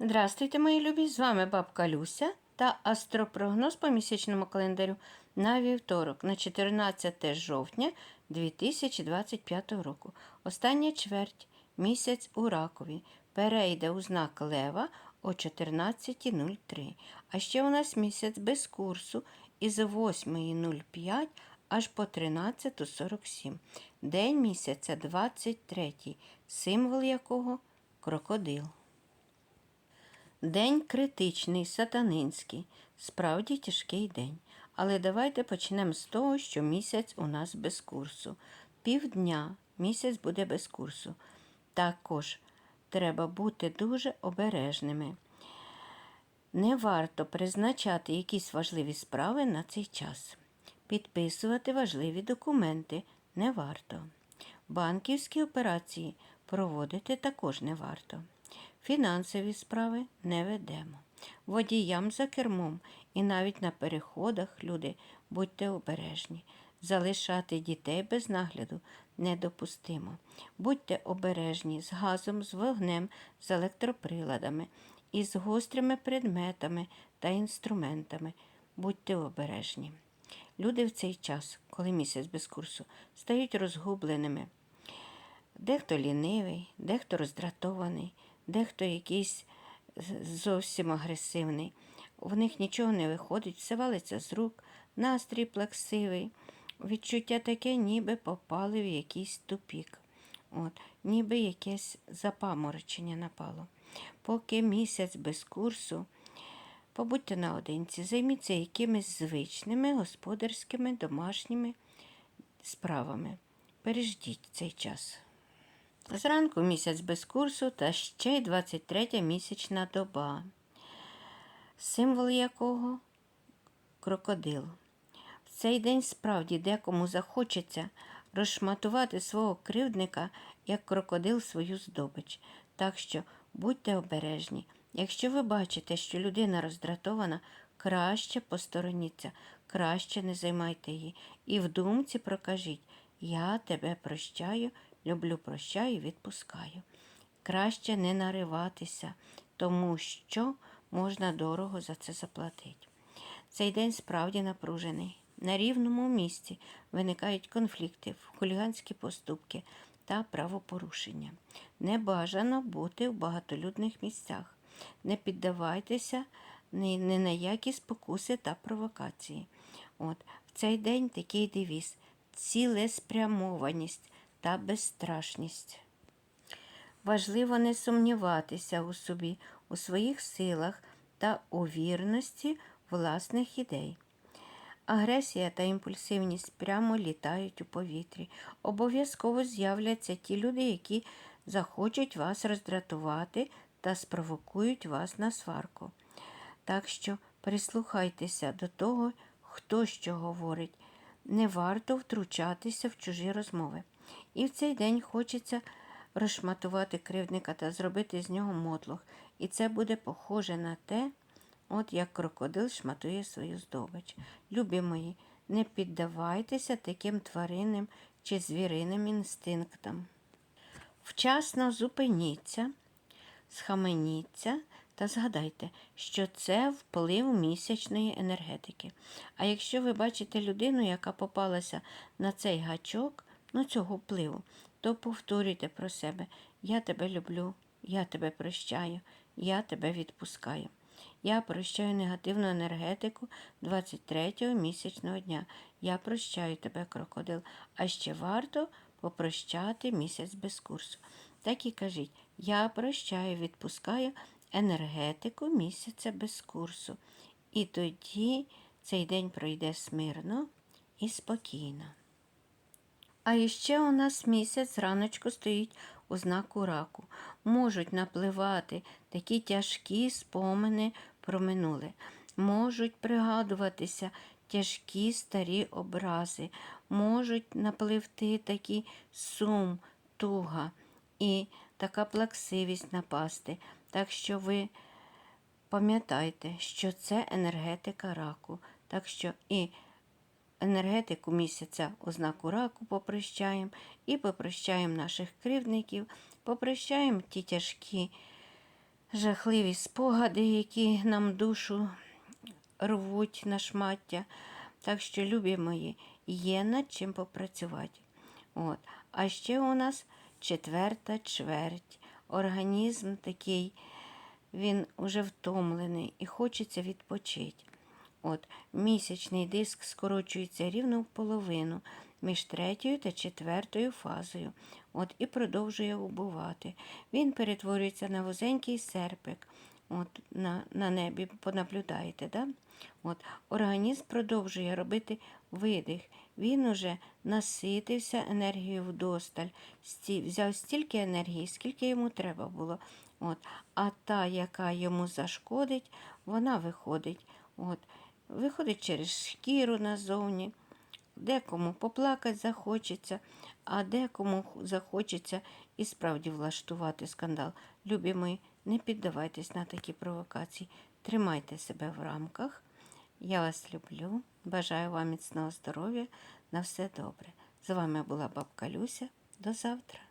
Здравствуйте, мої любі! З вами бабка Люся та астропрогноз по місячному календарю на вівторок, на 14 жовтня 2025 року. Остання чверть, місяць у ракові, перейде у знак Лева о 14.03. А ще у нас місяць без курсу із 8.05 аж по 13.47. День місяця 23, символ якого крокодил. День критичний, сатанинський, справді тяжкий день. Але давайте почнемо з того, що місяць у нас без курсу. Півдня місяць буде без курсу. Також треба бути дуже обережними. Не варто призначати якісь важливі справи на цей час. Підписувати важливі документи не варто. Банківські операції проводити також не варто. Фінансові справи не ведемо. Водіям за кермом і навіть на переходах люди будьте обережні. Залишати дітей без нагляду недопустимо. Будьте обережні з газом, з вогнем, з електроприладами і з гострими предметами та інструментами. Будьте обережні. Люди в цей час, коли місяць без курсу, стають розгубленими. Дехто лінивий, дехто роздратований, дехто якийсь зовсім агресивний. В них нічого не виходить, все валиться з рук, настрій плаксивий, відчуття таке, ніби попали в якийсь тупік. От, Ніби якесь запаморочення напало. Поки місяць без курсу, побудьте наодинці, займіться якимись звичними господарськими домашніми справами. Переждіть цей час. Зранку місяць без курсу та ще й 23 місячна доба, символ якого крокодил. В цей день справді декому захочеться розшматувати свого кривдника, як крокодил свою здобич. Так що будьте обережні. Якщо ви бачите, що людина роздратована, краще постороніться, краще не займайте її. І в думці прокажіть Я тебе прощаю люблю, прощаю, відпускаю. Краще не нариватися, тому що можна дорого за це заплатити. Цей день справді напружений. На рівному місці виникають конфлікти, хуліганські поступки та правопорушення. Не бажано бути в багатолюдних місцях. Не піддавайтеся ні, ні на які спокуси та провокації. От, В цей день такий девіз – цілеспрямованість та безстрашність. Важливо не сумніватися у собі, у своїх силах та у вірності власних ідей. Агресія та імпульсивність прямо літають у повітрі. Обов'язково з'являться ті люди, які захочуть вас роздратувати та спровокують вас на сварку. Так що прислухайтеся до того, хто що говорить. Не варто втручатися в чужі розмови. І в цей день хочеться розшматувати кривдника та зробити з нього мотлох. І це буде похоже на те, от як крокодил шматує свою здобич. Любі мої, не піддавайтеся таким тваринним чи звіриним інстинктам. Вчасно зупиніться, схаменіться та згадайте, що це вплив місячної енергетики. А якщо ви бачите людину, яка попалася на цей гачок, ну, цього впливу, то повторюйте про себе: Я тебе люблю, я тебе прощаю, я тебе відпускаю. Я прощаю негативну енергетику 23-го місячного дня. Я прощаю тебе, крокодил. А ще варто попрощати місяць без курсу. Так і кажіть, я прощаю, відпускаю енергетику місяця без курсу. І тоді цей день пройде смирно і спокійно. А іще у нас місяць раночку стоїть у знаку раку. Можуть напливати такі тяжкі спомини про минуле, можуть пригадуватися тяжкі старі образи, можуть напливти такі сум, туга і така плаксивість напасти. Так що ви пам'ятайте, що це енергетика раку. Так що і енергетику місяця ознаку раку попрощаємо і попрощаємо наших кривдників, попрощаємо ті тяжкі жахливі спогади, які нам душу рвуть на шмаття. Так що, любі мої, є над чим попрацювати. От. А ще у нас четверта чверть. Організм такий, він уже втомлений і хочеться відпочити. От, місячний диск скорочується рівно в половину між третьою та четвертою фазою. От, і продовжує убувати. Він перетворюється на вузенький серпик. От, на, на небі понаблюдаєте, да? От, організм продовжує робити видих. Він уже наситився енергією вдосталь, взяв стільки енергії, скільки йому треба було. От, а та, яка йому зашкодить, вона виходить. От, виходить через шкіру назовні. Декому поплакати захочеться, а декому захочеться і справді влаштувати скандал. Любі мої, не піддавайтесь на такі провокації. Тримайте себе в рамках. Я вас люблю. Бажаю вам міцного здоров'я. На все добре. З вами була бабка Люся. До завтра.